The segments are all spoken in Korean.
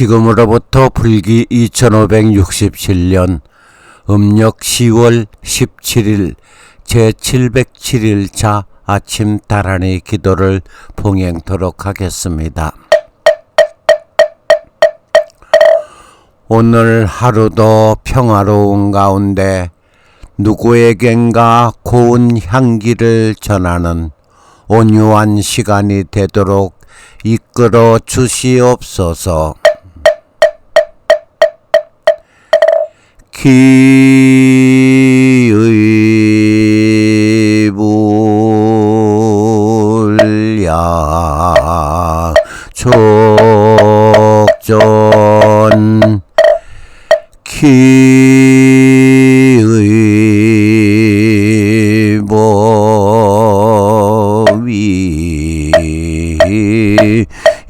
지금으로부터 불기 2567년 음력 10월 17일 제707일차 아침 다란이 기도를 봉행토록 하겠습니다. 오늘 하루도 평화로운 가운데 누구에겐가 고운 향기를 전하는 온유한 시간이 되도록 이끌어 주시옵소서. 기의 불야 족전 기의 보위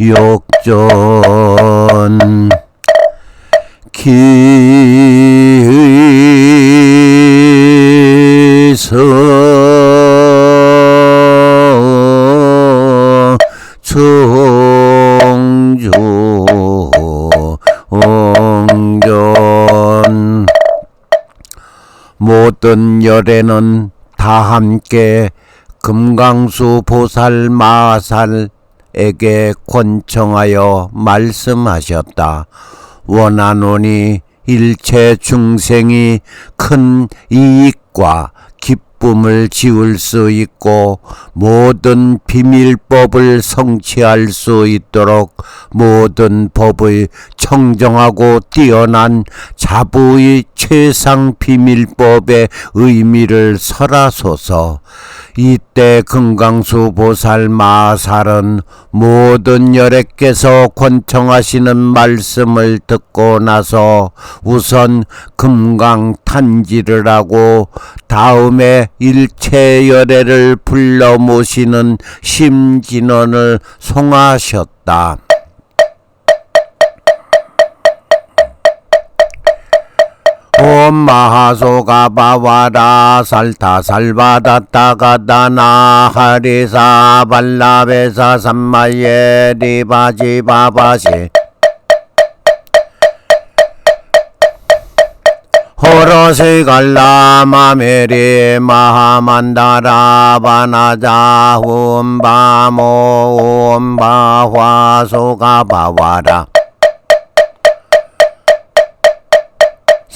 욕전 기서 청주 옹전 모든 열에는 다 함께 금강수 보살 마살에게 권청하여 말씀하셨다. 원하노니 일체 중생이 큰 이익과 기쁨을 지울 수 있고 모든 비밀법을 성취할 수 있도록 모든 법의 청정하고 뛰어난 자부의 최상 비밀법의 의미를 설하소서. 이때 금강수 보살 마살은 모든 열애께서 권청하시는 말씀을 듣고 나서 우선 금강 탄지를 하고 다음에 일체 열애를 불러 모시는 심진원을 송하셨다. 마하소가 바와라 살타 살바다타 가다나 하리사 발라베사 삼마예 리바지 바바시 호로시 갈라 마메리 마하만다라 바나자 훔바모 훔바화소가 바와라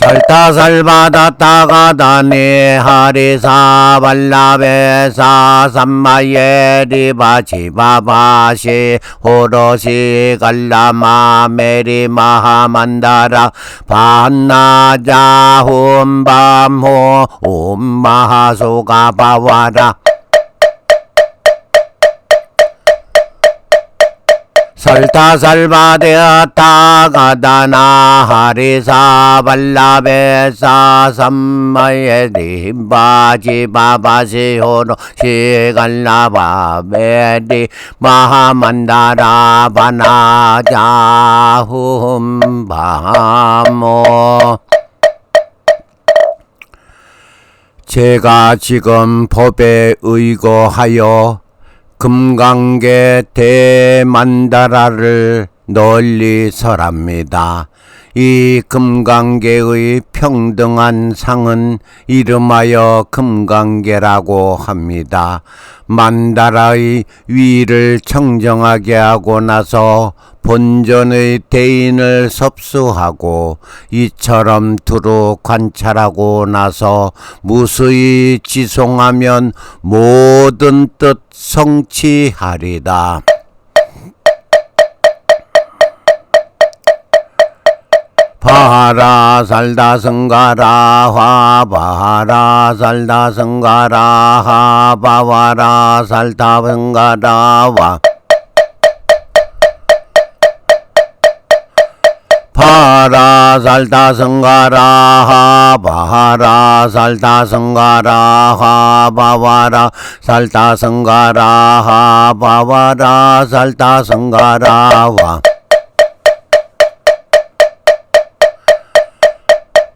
살타살바다타가다니 하리사 발라베사 삼마예 리바치바바시 호로시 갈라마 메리 마하만다라 반나자 홈밤호 옴마하소가 바와라 설타살바되었다 가다나 하리사 발라베사 삼마예 림바지 바바시 호로 시갈라바베리 마하만다라 바나자 훔바모. 제가 지금 법에 의거하여 금강계 대만다라를 널리 설합니다. 이 금강계의 평등한 상은 이름하여 금강계라고 합니다. 만다라의 위를 청정하게 하고 나서 본전의 대인을 섭수하고 이처럼 두루 관찰하고 나서 무수히 지송하면 모든 뜻 성취하리다. 바라 살다 성가라 화바라 살다 성가라 하바와라 살다 성가라 와 바라 살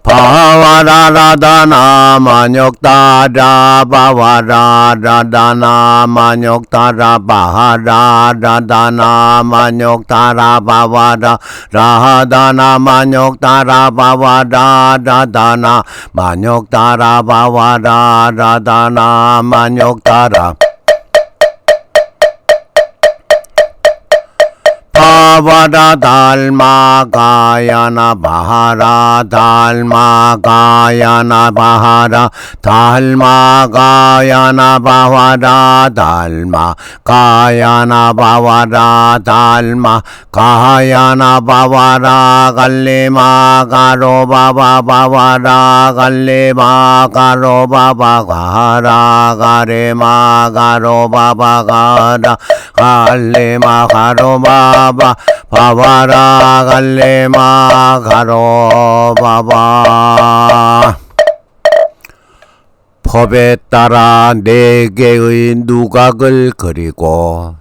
다 성가라 하바라 살다 성가라 하바와라 살다 성가라 하바와라 살다 성가라 와 바와 바와라라다나 만욕따라 바와라라다나 만욕따라 바하라라다나 만욕따라 바와라 라하다나 만욕따라 바와라라다나 만욕따라 바와라라다나 만욕따라 바와라 달마 가야나 바하라 달마 가야나 바하라 달마 가야나 바와라 달마 가야나 바와라 달마 가야나 바와라 갈 리마 가로 바바 바와라 갈리마 가로 바바 가라 가레마 가로 바바 가라 갈레마 가로 바바 바바라 갈레마 가로 바바 법에 따라 네 개의 누각을 그리고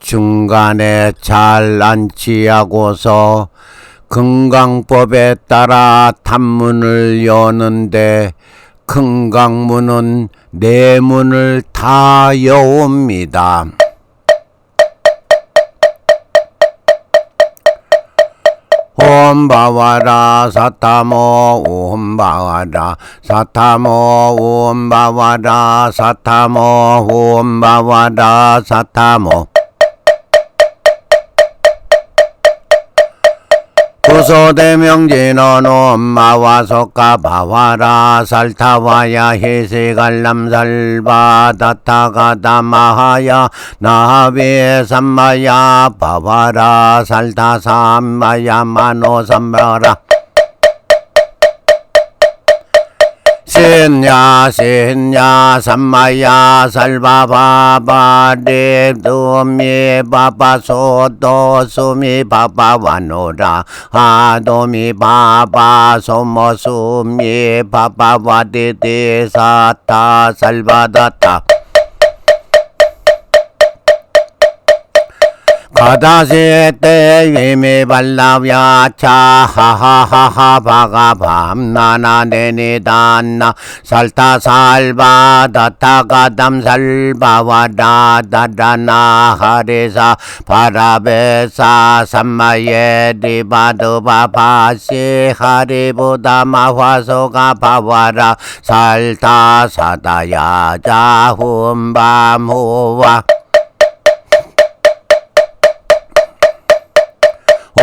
중간에 잘 안치하고서 금강법에 따라 단문을 여는데 금강문은 네 문을 다 여옵니다. 옴바와라 사타모 옴바와라 사타모 옴바와라 사타모 옴바와라 사타모 구소대명진원 엄마와 석가 바와라 살타와야 해세갈람살바 다타가다 마하야 나하베 삼마야 바와라 살타 삼마야 마노 삼마라 신야 신야 삼마야 살바바바 레 도미 바바 소도 수미 바바 와노라 아도미 바바 소모 수미 바바 와디디 사타 살바다타 가다세 때 예미 발라야 차하하하하 바가 밤나나 네니단나. 살타 살바 다타가 담살바와 다 다다나. 하리사 바라베사 삼마예 리바드바 바시 하리보다 마화소가 바와라. 살타 사다야 자훈밤호와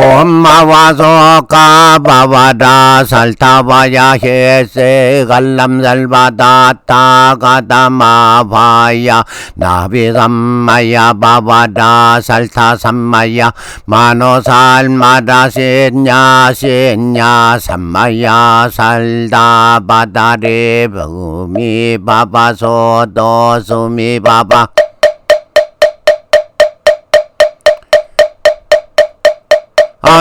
엄마와서 까바바다 살타바야 헤세. 갈람살바다 타 가다마바야. 나비삼마야 바바다 살타삼마야. 마노살마다 신야 신야 삼마야 살다 바다리 부미 바바소도 수미 바바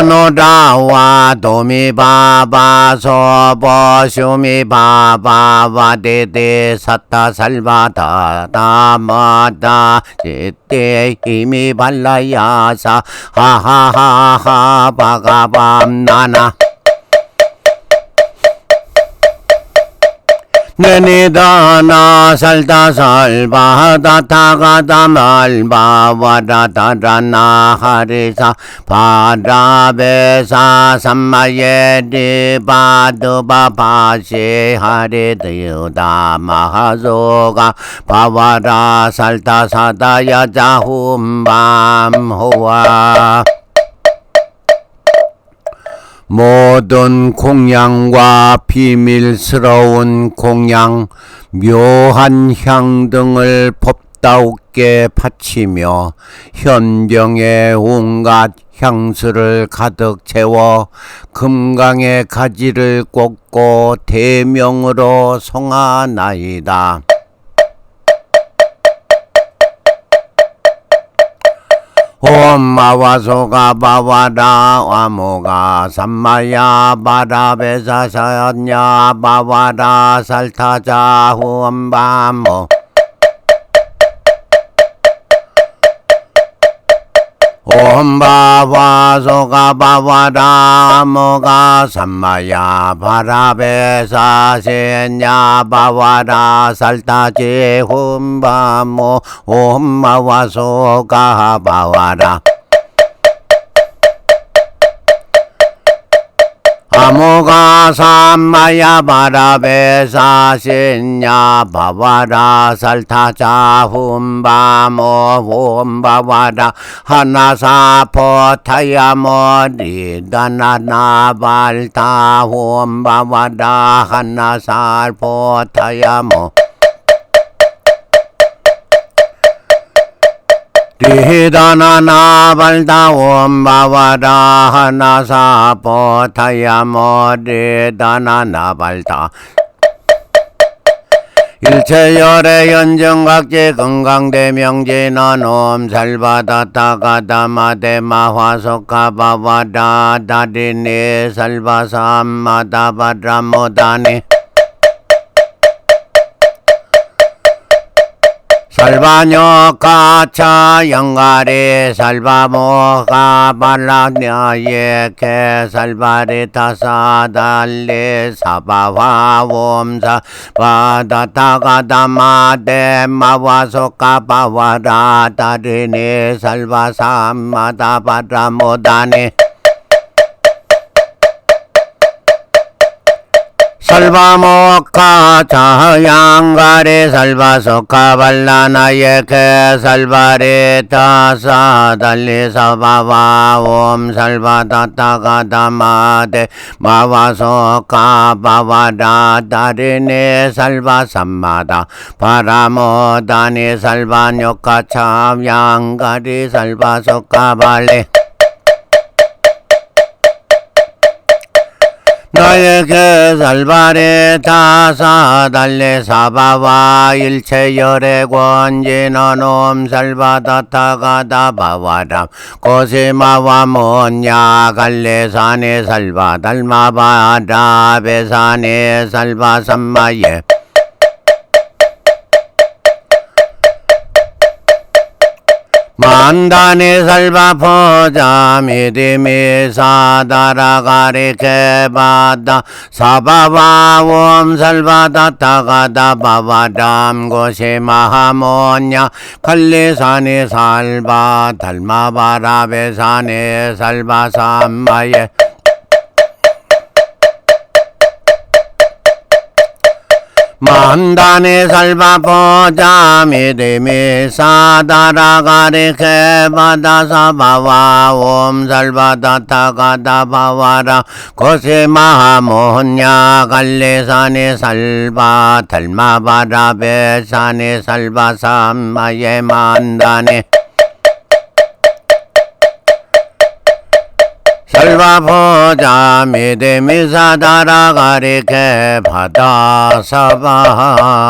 노라와 도미바바 소 보 슈미바바 와데데 사타 살바다 다마다 제때 힘이 발라야사 하하하하 바가밤 나나 내니다나 살다 살바다 타가다 말바와다 다라나 하리사 바라베사 삼마예리 바드바 바시 하리드유다 마하소가 바와라 살다 사다 야 자훔밤 호와 모든 공양과 비밀스러운 공양, 묘한 향 등을 법다우게 바치며 현병에 온갖 향수를 가득 채워 금강의 가지를 꽂고 대명으로 성하나이다. 엄마와소가 바와라 와모가 삼마야 바라베사사였냐 바와라 살타자 후엄바모 옴바와소가바와라 모가 삼마야 바라베사세냐 바와라 살타제 훔바모 옴마와소가바와라 아모가 삼마야 바라베사 신냐 바와라 살타자 훔바모 훔바와라 하나사 포타야 머리 다나나 발타 훔바와라 하나살 포타야 모 리다나나 발다 옴 바와라 하나사 포타야 모리다나나 발다 일체열의 연정각제 건강대명제나 놈 살바다타가다마데마화속가바와다 다리니 살바삼마다바라모다니 살바녀 가차 영가리 살바모가 발라냐예 개 살바리 타사 달리 사바와 옴사 바다타가다마데 마와소까바와라 다리니 살바삼마다 바라모다니 살바모카 자양가리 살바소카 발라나예케 살바리 타사 달리 사바와 옴 살바다타가다마데 마와소카 바와라 다리니 살바삼마다 바라모다니 살바뇨카 참양가리 살바소카 발리 나에게 살바리 타사 달래 사바와 일체 열의 권진원 옴살바다타가다 바와람 고세마와 뭐냐 갈래산에 살바 달마바다 배산에 살바 삼마예 만단이 살바 포자 미디미 사다라 가리 개바다. 사바바 옴 살바다 타가다 바바담 고시 마하모냐. 칼리산이 살바 달마바라베산이 살바 삼마예 만단이 살바 보자 미리미 사다라 가리 개바다 사바와 옴 살바다 타가다 바와라. 고시 마하모냐 갈리산이 살바 달마바라 베산이 살바 삼마예 만단이 살바보자 미데미사다라가리 개바다 사바와.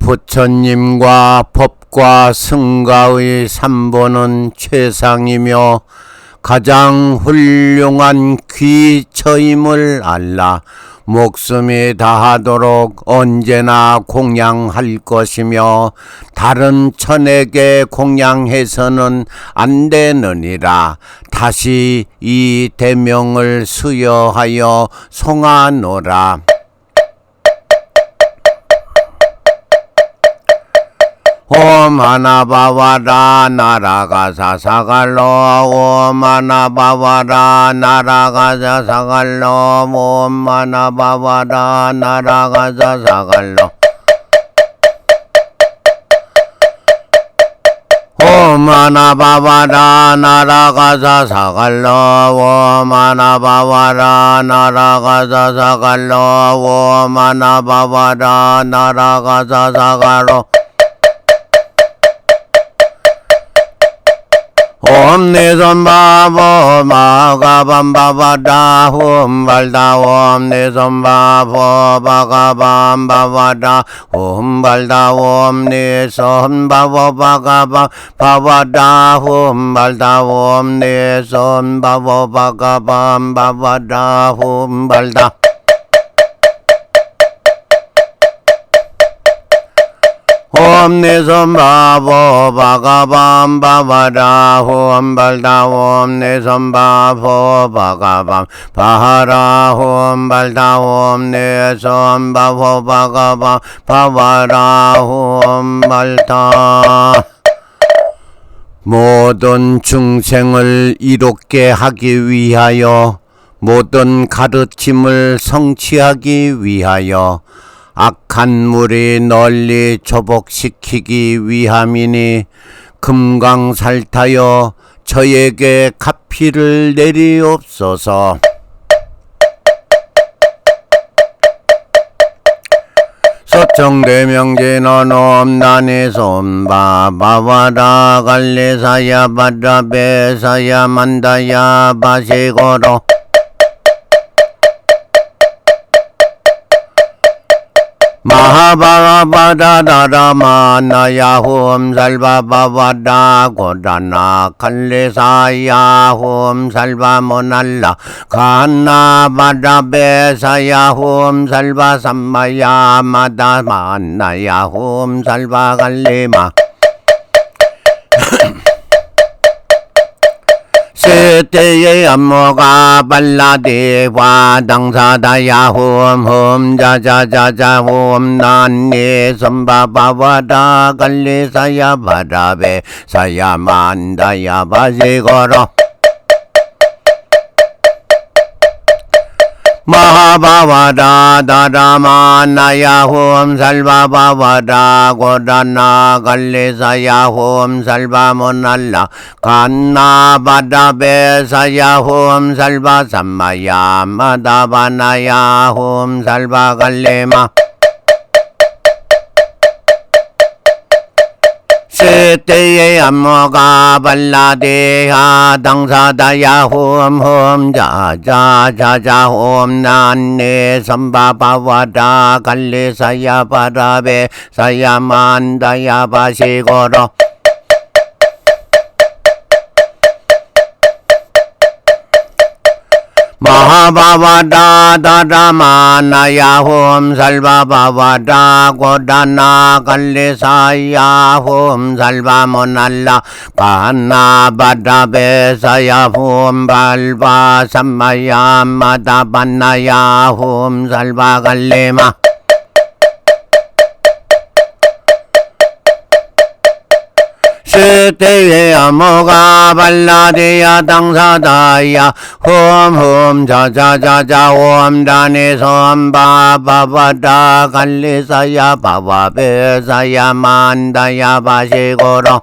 부처님과 법과 승가의 삼보는 최상이며 가장 훌륭한 귀처임을 알라 목숨이 다하도록 언제나 공양할 것이며 다른 천에게 공양해서는 안 되느니라. 다시 이 대명을 수여하여 송하노라 옴 하나바와라 나라가사 사갈로 옴 하나바와라 나라가사 사갈로 옴 하나바와라 나라가사 사갈로 옴 하나바와라 나라가사 사갈로 옴 하나바와라 나라가사 사갈로 옴 하나바와라 나라가사 사갈로 옴니손 바보 마가밤 바바다 훔발다 옴니손 바보 바가밤 바바다 훔발다 옴니손바보 바가바 바바다 훔발다 옴니손 바보 바가밤 바바다 훔발다 내선 바보 바가밤 바바라 홈발다 홈내선 바보 바가밤 바하라 홈발다 홈내선 바보 바가밤 바바라 홈발다 모든 중생을 이롭게 하기 위하여 모든 가르침을 성취하기 위하여 악한 무리 널리 조복시키기 위함이니 금강살타여 저에게 가피를 내리옵소서. 서청대명제는 엄난의 손바 바바라 갈레사야 바라베사야 만다야 바시고로 마하바바다다라마나야 홈 살바바바다 고다나 칼레사야 홈 살바모날라 칸나바다베사야 홈 살바삼마야 마다만나야 홈 살바갈레마 세때의 안모가 발라대화 당사다야 홈홈 자자자자 홈 난네 선 마하바와다 다라마나야 홈 살바바와다 고다나 갈레사야 홈 살바모날라 간나바다베사야 홈 살바삼마야 마다바나야 홈 살바갈레마 세때의 안모가 발라대하 당사다야 홈홈 자자자자 홈 난네 선바바와다 갈레사야 바라베 사야 만다야 바시고로 마하바와다 다라마나야 홈 살바바와다 고다나 가나바다베사야 홈 발바 삼마야 마다반나야 홈 살바갈레마 세때의 암호가 발라대야 당사다야. 홈홈 자자자자 홈단에 선바바바다 갈레사야 바바베사야 만다야 바시고로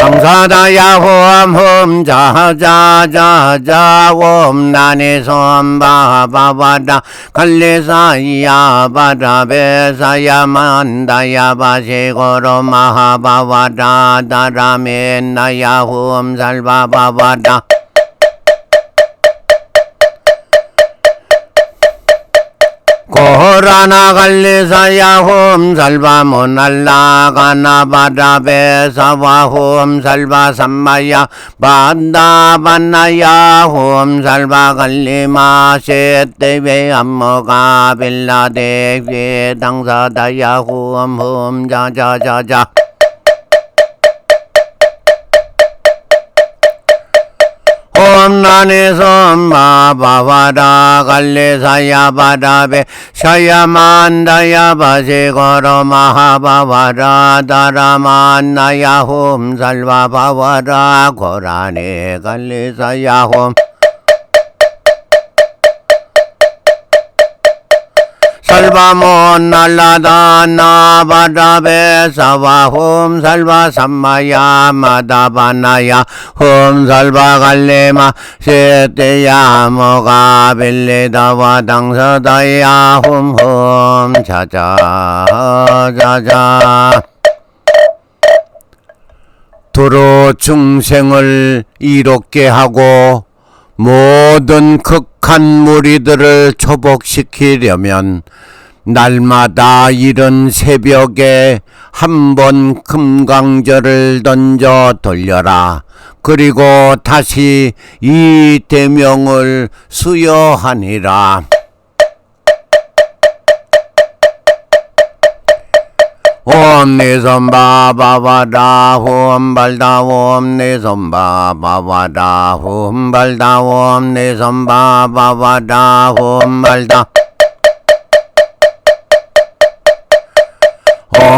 야 홈살바 모날라 간나바다 베사와 홈살바 삼마야 마다반나야 홈살바 갈레마 세띠베 암모가 빌라데야 당사다야 홈홈 자자자자 홈 나네 손바바바다. 갈레사야 바다베사야 만다야 바시고로 마하바바다 다라멘나야 홈 살바바바다 고라나 갈레사야 홈살바 모날라 가나바다 베사와 홈살바 삼마야 반다 반나야 홈살바 갈리마 세때베 암모가 빌라데베 당사다야 홈홈 자자자자 홈난에서 마바바다 갈레사야 바다베 샤야만다야 바세거로 마하바바라 다라만나야 홈 살바바와라 고라네 갈레사야 홈 살바몬 날라다 나바다베 사와홈 살바 삼마야 마다바나야 홈 살바 갈레마 세테야 모가 빌레다와 당서다야 홈홈 자자 자자 도로 중생을 이롭게 하고 모든 극한 무리들을 초복시키려면 날마다 이른 새벽에 한 번 금강절을 던져 돌려라. 그리고 다시 이 대명을 수여하니라. 옴 내선바 바바다 홈 발다 옴 내선바 바바다 홈 발다 옴 내선바 바바다 홈 발다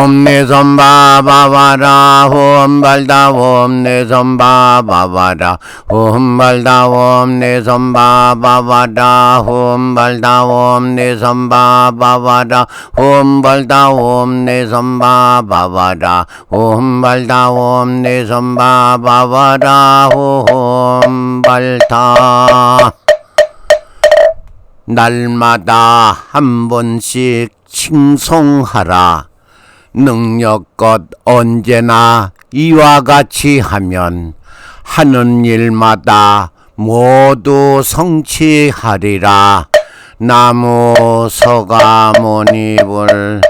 옴 내선바 바바다 홈 발다 옴 내선바 바바다 홈 발다 옴 내선바 바바다 홈 발다 옴 내선바 바바다 홈 발다 옴 내선바 바바다 홈 발다 옴 내선바 바바다 홈 발다. 날마다 한 번씩 칭송하라. 능력껏 언제나 이와 같이 하면 하는 일마다 모두 성취하리라. 나무 서가 모니불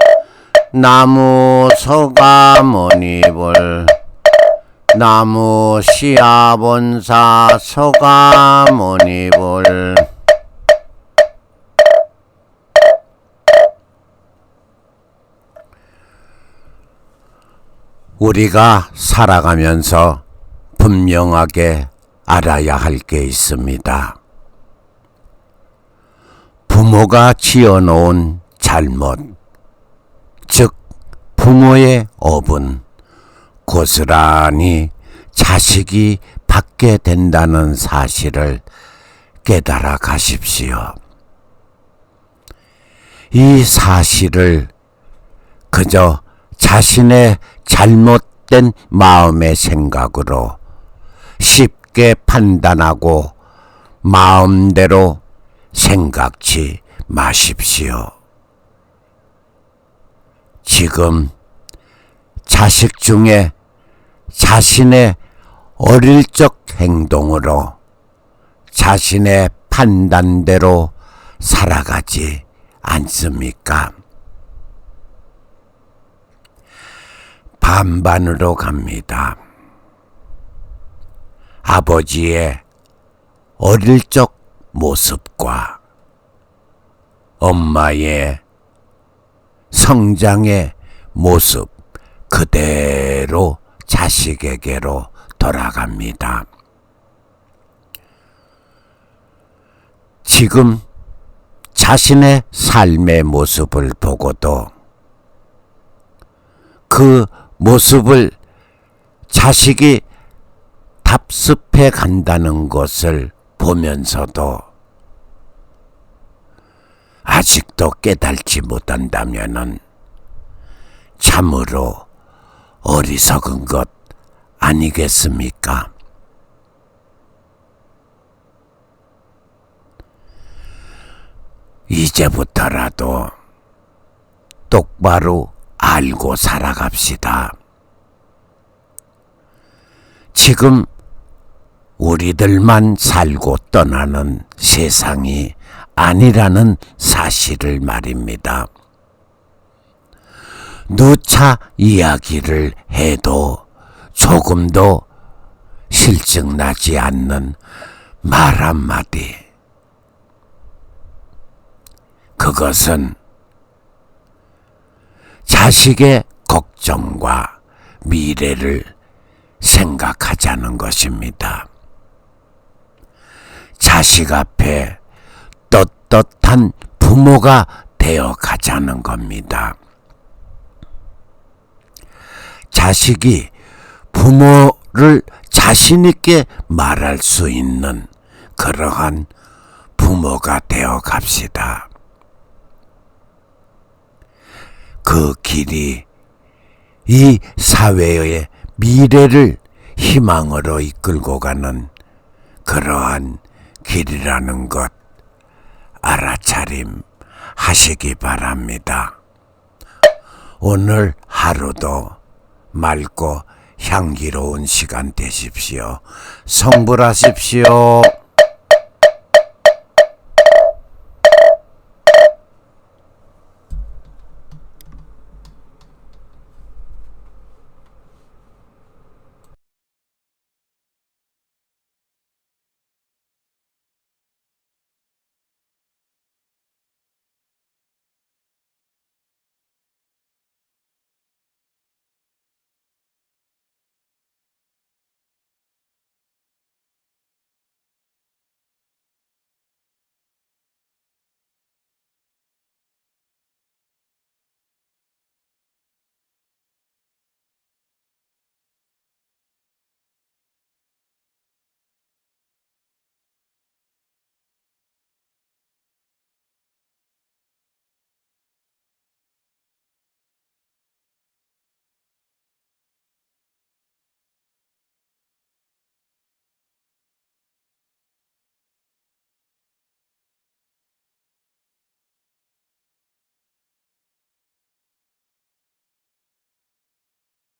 나무 서가 모니불 나무 시아본사 서가 모니불 우리가 살아가면서 분명하게 알아야 할 게 있습니다. 부모가 지어놓은 잘못, 즉, 부모의 업은 고스란히 자식이 받게 된다는 사실을 깨달아 가십시오. 이 사실을 그저 자신의 잘못된 마음의 생각으로 쉽게 판단하고 마음대로 생각지 마십시오. 지금 자식 중에 자신의 어릴 적 행동으로 자신의 판단대로 살아가지 않습니까? 반반으로 갑니다. 아버지의 어릴 적 모습과 엄마의 성장의 모습 그대로 자식에게로 돌아갑니다. 지금 자신의 삶의 모습을 보고도 그 모습을 자식이 답습해 간다는 것을 보면서도 아직도 깨달지 못한다면은 참으로 어리석은 것 아니겠습니까? 이제부터라도 똑바로 알고 살아갑시다. 지금 우리들만 살고 떠나는 세상이 아니라는 사실을 말입니다. 누차 이야기를 해도 조금도 실증나지 않는 말 한마디. 그것은 자식의 걱정과 미래를 생각하자는 것입니다. 자식 앞에 떳떳한 부모가 되어 가자는 겁니다. 자식이 부모를 자신있게 말할 수 있는 그러한 부모가 되어 갑시다. 그 길이 이 사회의 미래를 희망으로 이끌고 가는 그러한 길이라는 것 알아차림 하시기 바랍니다. 오늘 하루도 맑고 향기로운 시간 되십시오. 성불하십시오.